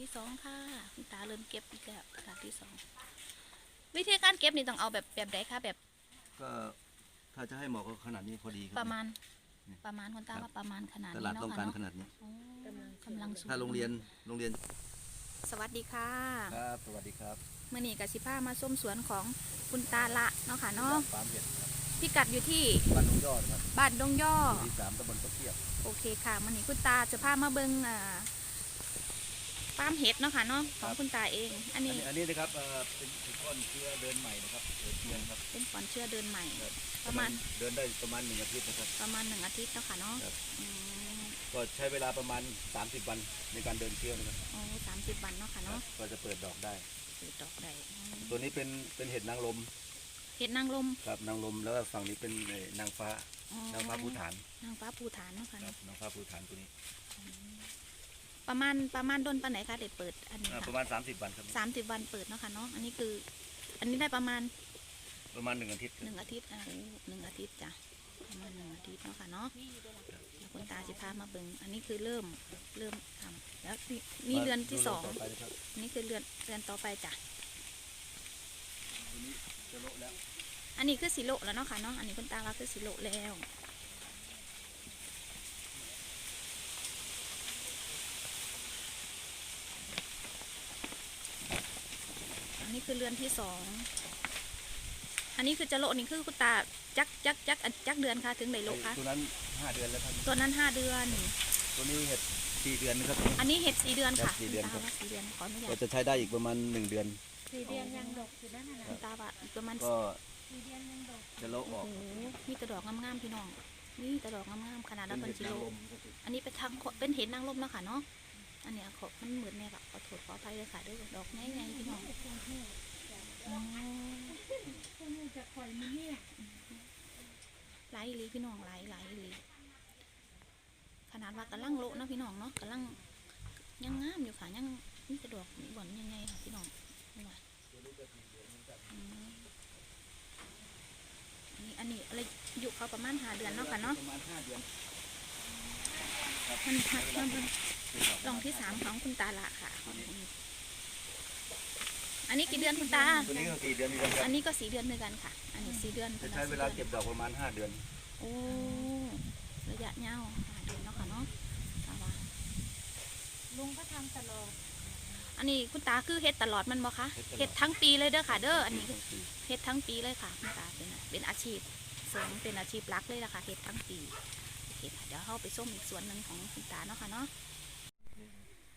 ที่สองค่ะคุณตาเริ่มเก็บอีกแล้วกระดาษที่สองวิธีการเก็บนี่ต้องเอาแบบแบบใดคะแบบก็ถ้าจะให้เหมาะก็ขนาดนี้พอดีครัประมาณนี่ประมาณคุณตาครับว่าประมาณขนาดตนี้ลาดเนาะต้องค่ะการเนาะขนาดนี้ อ๋อกำลังสูงถ้าโรงเรียนโรงเรียนสวัสดีค่ะครับสวัสดีครับเมื่อนี้กับสิผ้ามาส้มสวนของคุณตาละเนาะค่ะเนาะฟาร์มเห็ดครับพิกัดอยู่ที่บ้านนุ่งยอดครับบ้านดงย่อหมู่ที่สามตำบลตะเกียบโอเคค่ะมื่อนี้คุณตาจะพามาเบิงอ่า ฟาร์มเห็ดเนาะค่ะเนาะของคุณตาเอง อันอันนี้นี้ อันนี้นะครับเอ่อเป็นเป็นก้อนเชื้อเดินใหม่นะครับเดินเพียงครับ เป็นขอนเชื่อเดินใหม่ครับประมาณเดินได้ประมาณหนึ่งอาทิตย์นะครับ ประมาณหนึ่งอาทิตย์เนาะค่ะเนาะครับอืมก็ใช้เวลาประมาณ 30 วันในการเดินเที่ยวนะครับโอ้สามสิบวันเนาะค่ะเนาะ ก็จะเปิดดอกได้ เปิดดอกได้อืมตัวนี้เป็นเป็นเห็ดนางลม เห็ดนางลม ครับนางลมแล้วก็ฝั่งนี้เป็นเอ่อนางฟ้าอ๋อนางฟ้าภูฐาน นางฟ้าภูฐานเนาะค่ะครัเนาะบนางฟ้าภูฐานตัวนี้ ประมาณประมาณต้นปันไหนคะเด็ดเปิดอันนี้อ่าค่ะประมาณ 30 วันครับสามสิบวันเปิดเนาะค่ะเนาะอันนี้คือ อันนี้ได้ประมาณประมาณหนึ่งอาทิตย์หนึ่งอาทิตย์อ่าโอ้หนึ่งอาทิตย์จ้ะประมาณหนึ่งอาทิตย์เนาะค่ะเนาะแล้วคุณตาสิพามาเบิงอันนี้คือเริ่มเริ่มทำแล้วนี่นี่เรือนที่สองต่อไปนะครับอันนี้คือเรือนเรือนต่อไปจ้ะตัวนี้จะโละแล้วอันนี้คือสิโลแล้วเนาะค่ะเนาะอันนี้คุณตาว่าคือสิโลแล้ว นนี้คือเรือนที่สอง อันนี้คือจะโละนี่คือคุณตาจักจักจักอันจักเดือนค่ะ ถึงได้โละคะตัวนั้น5เดือนแล้วครับ ตัวนั้นห้าเดือน ตัวนี้เห็ด4เดือนนะครับ อันนี้เห็ดสี่เดือนค่ะครับสี่เดือนคุณครัตาบว่าสี่เดือนขออนุญาก็ตจะใช้ได้อีกประมาณ1เดือนสี่เดือนยังดกอยู่นั่นน่ะคุณตาว่าอีกประมาณก็สี่เดือนยังดกจะโละอโอ้อกโหมีแตะดอกงามๆพี่น้องนี่แตะดอกงามๆขนาดแล้วเป็เป็นนเห็ดกินางโลลมครับอันนี้เป็นทางเป็นเห็ดนางรมเนาะค่ะเนาะ อันเนี้ยขอมันเหมือนแม่แบบขอโทษขออภัยเลยค่ะเด้วยดอกง่ายๆพี่น้องอ๋อพวกนี้จะคอยมีเนี่ยหลายอีหลีพี่น้องหลายหลายอีหลีขนาดว่ากำลังโละเนาะพี่น้องเนาะกำลังยังงามอยู่ค่ะยังมีแต่ดอกบ่อนใหญ่ๆค่ะพี่น้องนี่ว่ะอืมอันนี้อันนี้อะไรอยู่เขาประมาณหาเดือนเนาะค่ะเนาะประมาณ5เดือนมันพักมันเป็ นลองที่สามของคุณตาละค่ะของคุณอันนี้กี่เดือนคุณตา ตัวนี้ก็4เดือนเหมือนกันคอัรับนนี้ก็สีเดือนเหมือนกันค่ะ อันนี้สีเดือนจะใช้เวลาเก็บดอกประมาณ5เดือน โอ้ระยะยาวหาเดือนเนาะค่ะเนาะตาว่าลุงก็ทำตลอดอันนี้คุณตาคือเฮ็ดตลอดมันบ่คะเฮ็เฮ็ดดตลอดทั้งปีเลยเด้อค่ะ เด้อ อันนี้ทั้งปีเฮ็ดทั้งปีเลยค่ะคุณตาเป็นเป็นอาชีพเสริมเป็นอาชีพหลักเลยล่ะค่ะเฮ็ดทั้งปีโอเคค่ะเดี๋ยวเราไปส้มอีกส่วนหนึ่งของคุณตาเนาะค่ะเนาะ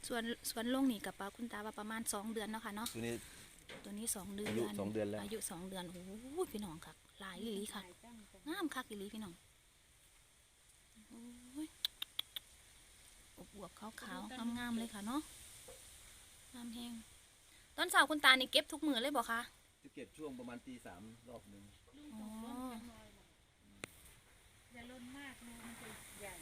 ส่วนส่วนลงนี่กับปลาคุณตาว่าประมาณสองเดือนเนาะค่ะเนาะตัวนี้ ตัวนี้สองเดือนอายุสองเดือนแล้ว อายุสองเดือนโอ้โหพี่น้องค่ะหลายอีหลีค่ะงามคักอีหลีพี่น้องโอ้ยอบอวบๆขาวๆงามๆเลยค่ะเนาะงามแฮงต้นเสาคุณตานี่เก็บทุกมือเลยบอกคะจะเก็บช่วงประมาณตีสามรอบหนึ่งอ๋อ อย่าล้นมากนะมันจะใหญ่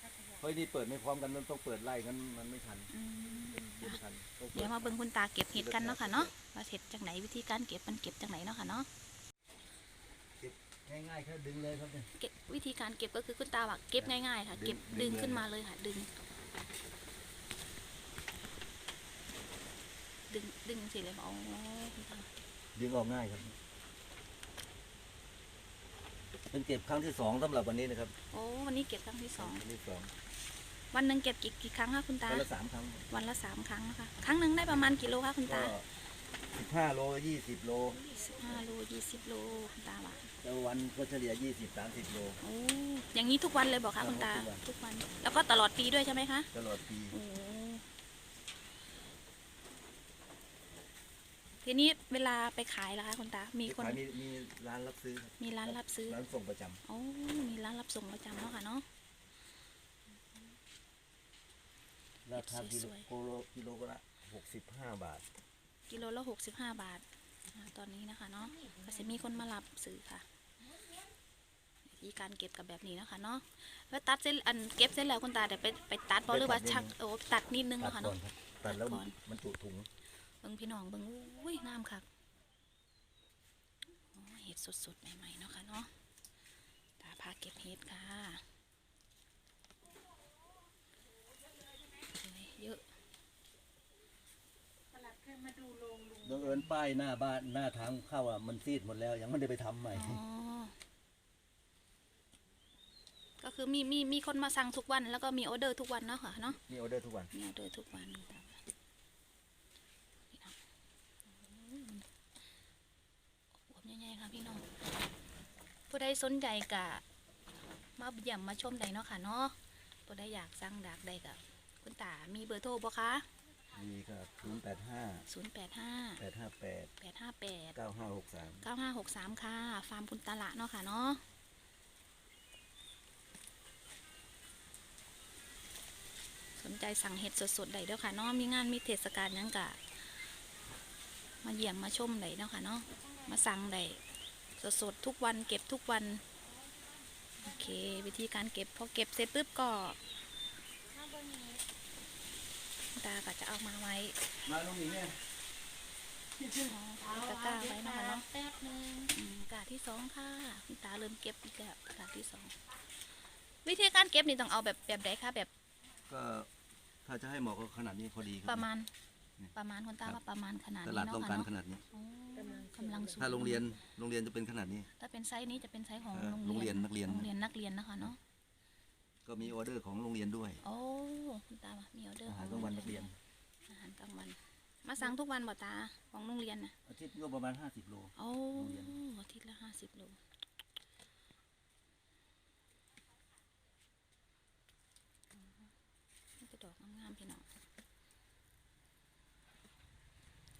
ถ้าขยาย เฮ้ยนี่เปิดไม่พร้อมกันมันต้องเปิดไล่งั้นมันไม่ทันอืมเดี๋ยวไม่ทันต้องปิ เดี๋ยวมาเบิ่งคุณตาเก็บเห็ดกันเนาะค่ะเนาะว่าเห็ดจากไหนวิธีการเก็บมันเก็บจากไหนเนาะค่ะเนาะง่ายๆแค่ดึงเลยครับเนี่ยเก็บวิธีการเก็บก็คือคุณตาว่าเก็บง่ายๆค่ะ เก็บดึดึงงเลยขึ้นมาเลยค่ะ ดึง ดึงดึงสิเลยบอกอ๋อคุณตาดึงออกง่ายครับเป็นเก็บครั้งที่สองสำหรับวันนี้นะครับโอ้วันนี้เก็บครั้งที่สองครั้งที่สอง วันหนึ่งเก็บกี่กี่ครั้งคะคุณตา วันละสามครั้งวันละสามครั้งนะคะ ครั้งหนึ่งได้ประมาณกี่โลคะคุณก็ตาสิบห้าโลยี่สิบโลสิบห้าโลยี่สิบโลคุณตาว่าแล้ววันก็เฉลี่ยยี่สิบสามสิบโล โอ้อย่างนี้ทุกวันเลยบอกคะคุณตา ครับทุกวันทุกวันแล้วก็ตลอดปีด้วยใช่ไหมคะ ตลอดปีโอ้ ทีนี้เวลาไปขายล่ะคะคุณตา มีคนขายมีมีร้านรับซื้อครับมีร้านรับซื้อ ร้านส่งประจำโอ้มีร้านรับส่งประจำเนาะค่ะเนาะ ราคากิโลสวยๆกิโลกิโลละหกสิบห้าบาท กิโลละหกสิบห้าบาทอ่าตอนนี้นะคะเนาะก็จะมีคนมารับซื้อค่ะวิธีการเก็บกับแบบนี้เนาะคะเนาะแล้วตัดเส้นอันเก็บเส้นแล้วคุณตาแต่ไปไปตัดบอหรือว่าชักโอ้ตัดนิดนึงตัดเนาะค่ะก่อเนาะ นครับตัดแล้วตัดก่อน มันจุถุงเบิ่งพี่น้องเบิ่งอุ้ยงามค่ะโอ้เห็ดสดๆใหม่ๆเนาะค่ะเนาะตาพาเก็บเห็ดค่ะ เยอะดูโรงลุงบังเอิญป้ายหน้าบ้านหน้าทางเข้าอะมันซีดหมดแล้ว ยังไม่ได้ไปทำใหม่ อ๋อก็คือมีมีมีคนมาสั่งทุกวันแล้วก็มีออเดอร์ทุกวันเนาะค่ะเนาะนี่ออเดอร์ทุกวัน มีออเดอร์ทุกวันค่ะพี่น้องอวบใหญ่ๆค่ะพี่น้องผู้ใดสนใจกะมาเยี่ยมมาชมได้เนาะค่ะเนาะผู้ใดอยากสั่งดักได้กับ คุณตา มีเบอร์โทรบ่คะมีครับศูนย์แปดห้า0 8 5แปดห้าแปด8 5 8 เก้าห้าหกสาม 9563 ค่ะ ฟาร์มคุณตาละเนาะค่ะเนาะสนใจสั่งเห็ดสดๆได้เด้อค่ะเนาะมีงานมีเทศกาลหยังกะ มาเยี่ยมมาชมได้เนาะค่ะเนาะมาสั่งได้สดๆทุกวันเก็บทุกวัน โอเค วิธีการเก็บพอเก็บเสร็จปุ๊บก็คุณ ตาก็จะเอามาไว้มาลงนี้เนี่ยตะกร้าไว้เนาะค่ะเนาะแป๊บนึงอืมกาที่สองค่ะคุณตาเริ่มเก็บอีกแล้วกาที่สองวิธีการเก็บนี่ต้องเอาแบบแบบใดคะแบบก็ถ้าจะให้เหมาะก็ขนาดนี้พอดีคบประมาณนี่ประมาณคุณตาครับว่าประมาณขนาดตนี้ลาดเนาะต้องค่ะการเนาะขนาดนี้อ๋อกำลังสูงถ้าโรงเรียนโรงเรียนจะเป็นขนาดนี้ ถ้าเป็นไซส์นี้จะเป็นไซส์ของเออโรงเรียนโรงเรียนนักเรียนโรงเรียนนักเรียนนะคะเนาะ ก็มีออเดอร์ของโรงเรียนด้วย โอ้คุณตาว่ามีออเดอร์อาขหารองกลางวันนักเรียน อาหารกลางวัน มาสั่งทุกวันบ่ตาของโรงเรียนน่ะอาทิตย์ก็ประมาณห้าสิบโลโอ้โรงเรียนอาทิตย์ละห้าสิบโลนี่ก็ดอกงามๆพี่น้อง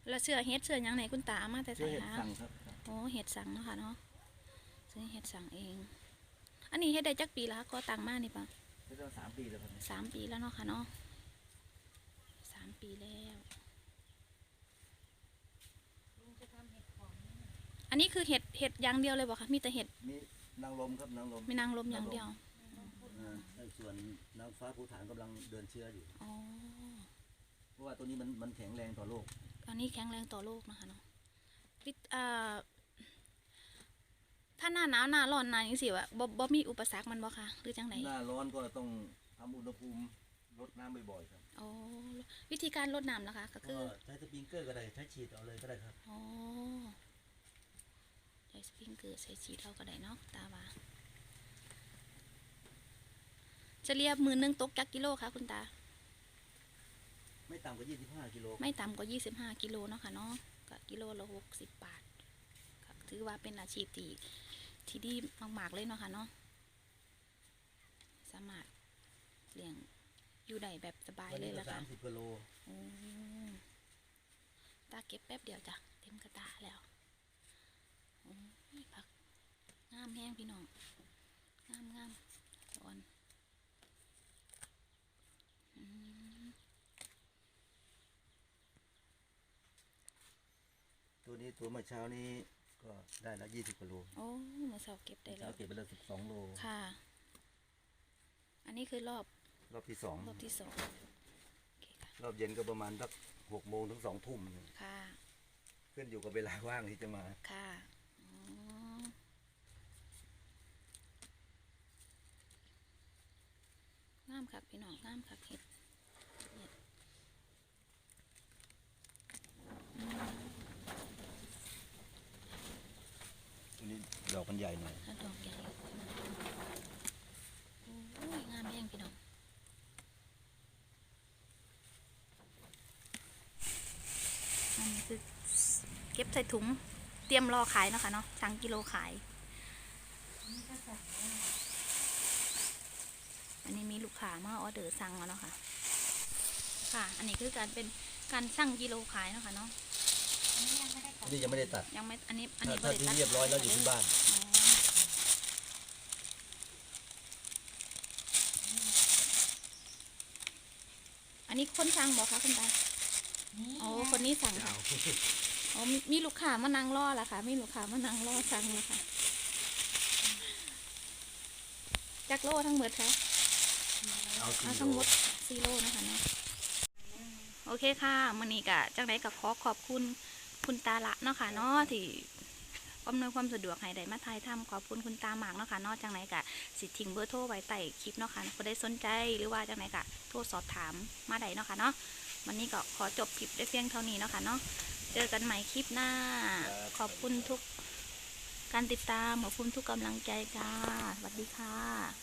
แล้วเสื้อเฮ็ดเสื้อหยังไหนคุณตาเอามาแต่เชื่อใส่เห็ดหาสั่งครับโอ้เฮ็ดสั่งเนาะค่ะเนาะซื้อเฮ็ดสั่งเอง อันนี้เฮ็ดได้จักปีแล้วคะก็ตังมานี่ปะก็จะสามปีแล้วครับเนี่ยสามปีแล้วเนาะค่ะเนาะสามปีแล้ว ลุงจะทำเห็ดหอมอันนี้คือเห็ดเห็ดอย่างเดียวเลยบ่คะมีแต่เห็ดมีนางลมครับนางลมมีนางลมอย่างเดียวอ่าในส่วนนางฟ้าภูฐานกำลังเดินเชื้ออยู่ อ๋อเพราะว่าตัวนี้มันมันแข็งแรงต่อโลก อันนี้แข็งแรงต่อโลกนะคะเนาะวิตอ่า ถ้าหน้าหนาวหน้าร้อนหนาอย่างสิวะบ่บ่มีอุปสรรคมันบ่คะหรือจังไหนหน้าร้อนก็ต้องทำอุณหภูมิลดน้ำบ่อยๆครับอ๋อวิธีการลดน้ำนะคะก็คือก็ใช้สปริงเกอร์ก็ได้ใช้ฉีดเอาเลยก็ได้ครับอ๋อใช้สปริงเกอร์ใช้ฉีดเอาก็ได้เนาะตาว่าเฉลี่ยมือหนึงตกจักกิโลคะคุณตา ไม่ต่ำกว่า 25 กิโลไม่ต่ำกว่า 25 กิโลเนาะค่ะเนาะก็กิโลละ60 บาทก็ ถือว่าเป็นอาชีพที่ที่ดีมากๆเลยเนาะค่ะเนาะสามารถเลี้ยงอยู่ได้แบบสบายวันเลนี้ยก็ละค่ะ30กิโลโอ้ตาเก็บแป๊บเดียวจ้ะเต็มกระตาแล้วโอ้ยผักงามแห้งพี่น้องงามงามอ่อนอืมตัวนี้ตัวเมื่อเช้านี้ ก็ได้ละ20กิโลโอ้เมื่อเช้าเก็บได้แล้เช้าว เก็บไปแล้ว12โล ค่ะ อันนี้คือรอบรอบที่สองรอบที่สองโอเคค่ะ รอบเย็นก็ประมาณสัก6โมงถึง2ทุ่มค่ะ ขึ้นอยู่กับเวลาว่างที่จะมา ค่ะอ๋อองามครับพี่น้องงามครับเห็ดเห็ด ตัวนี้ดอก มันใหญ่หน่อยถ้าดอกใหญ่โอ้ยงามแย่งพี่น้องอันนี้คือเก็บใส่ถุง เตรียมรอขายเนาะคะเนาะสั่งกิโลขายนี่ก็สั่งแล้วอันนี้มีลูกค้ามาออเดอร์สั่งมาเนาะค่ะ ค่ะ อันนี้คือการเป็นการสั่งกิโลขายเนาะค่ะเนาะ อันนี้ยังไม่ได้ตัด นี่ยังไม่ได้ตัด ยังไม่ อันนี้ อันถ้านี้ถ้าบ่ที่ได้ตัด เรียบร้อยแล้วอยู่ที่บ้าน อ๋ออันนี้คนสั่งบอกคะคุณตานี่อ๋อคนนี้สั่งค่ะอ๋อมีมีลูกค้ามานั่งรอละค่ะ มีลูกค้ามานั่งรอสั่งเลยค่ะจักโลทั้งหมดค่ะเอาสี่เอาโลทั้งหมดซีโร่นะคะเนาะโอเคค่ะมันนี้กะจังไดกับขอขอบคุณคุณตาละเนาะค่ะเนาะที่ อำนวยความสะดวกให้ได้มาถ่ายทำขอบคุณคุณตาหมากเนาะค่ะนอกจากไหนกะสิทิ้งเบอร์โทรไว้ใต้คลิปเนาะค่ะคนได้สนใจหรือว่าจากไหนกะโทรสอบถามมาได้เนาะค่ะเนาะวันนี้ก็ขอจบคลิปได้เพียงเท่านี้เนาะค่ะเนาะเจอกันใหม่คลิปหน้า ขอบคุณทุกการติดตามขอบคุณทุกกำลังใจค่ะสวัสดีค่ะ